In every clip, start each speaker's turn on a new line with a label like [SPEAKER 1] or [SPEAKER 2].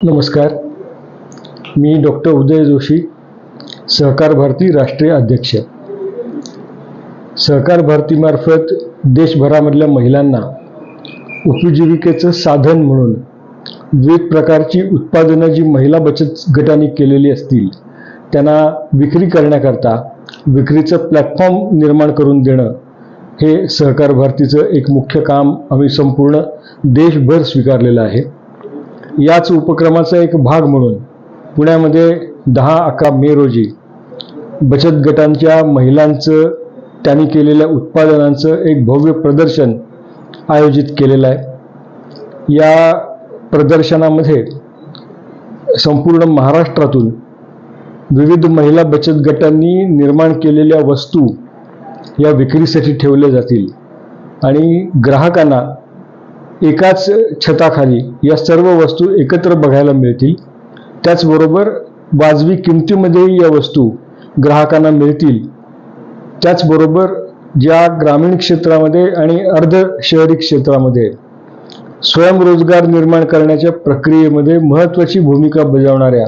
[SPEAKER 1] नमस्कार. मी डॉक्टर उदय जोशी सहकार भारती राष्ट्रीय अध्यक्ष. सहकार भारतीमार्फत देशभरामधल्या महिलांना उपजीविकेचं साधन म्हणून विविध प्रकारची उत्पादनं जी महिला बचत गटांनी केलेली असतील त्यांना विक्री करण्याकरता विक्रीचं प्लॅटफॉर्म निर्माण करून देणं हे सहकार भारतीचं एक मुख्य काम आम्ही संपूर्ण देशभर स्वीकारलेलं आहे. याच उपक्रमाचा एक भाग म्हणून पुण्यामध्ये दहा अकरा मे रोजी बचत गटांच्या महिलांचं त्यांनी केलेल्या उत्पादनांचं एक भव्य प्रदर्शन आयोजित केलेलं आहे. या प्रदर्शनामध्ये संपूर्ण महाराष्ट्रातून विविध महिला बचत गटांनी निर्माण केलेल्या वस्तू या विक्रीसाठी ठेवल्या जातील आणि ग्राहकांना एकाच छताखाली या सर्व वस्तू एकत्र बघायला मिळतील. त्याचबरोबर वाजवी किमतीमध्येही या वस्तू ग्राहकांना मिळतील. त्याचबरोबर ज्या ग्रामीण क्षेत्रामध्ये आणि अर्ध शहरी क्षेत्रामध्ये स्वयंरोजगार निर्माण करण्याच्या प्रक्रियेमध्ये महत्त्वाची भूमिका बजावणाऱ्या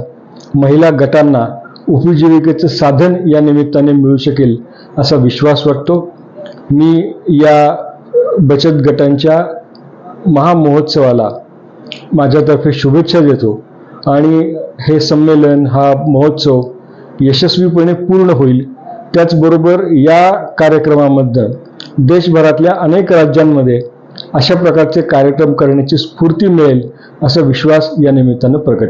[SPEAKER 1] महिला गटांना उपजीविकेचं साधन या निमित्ताने मिळू शकेल असा विश्वास वाटतो. मी या बचत गटांच्या महामहोत्सवाला माझ्यातर्फे शुभेच्छा देतो. आणि हे संमेलन हा महोत्सव यशस्वीपणे पूर्ण होईल. त्याचबरोबर या कार्यक्रमामधनं देशभरातल्या अनेक राज्यांमध्ये अशा प्रकारचे कार्यक्रम करण्याची स्फूर्ती मिळेल असा विश्वास या निमित्तानं प्रकट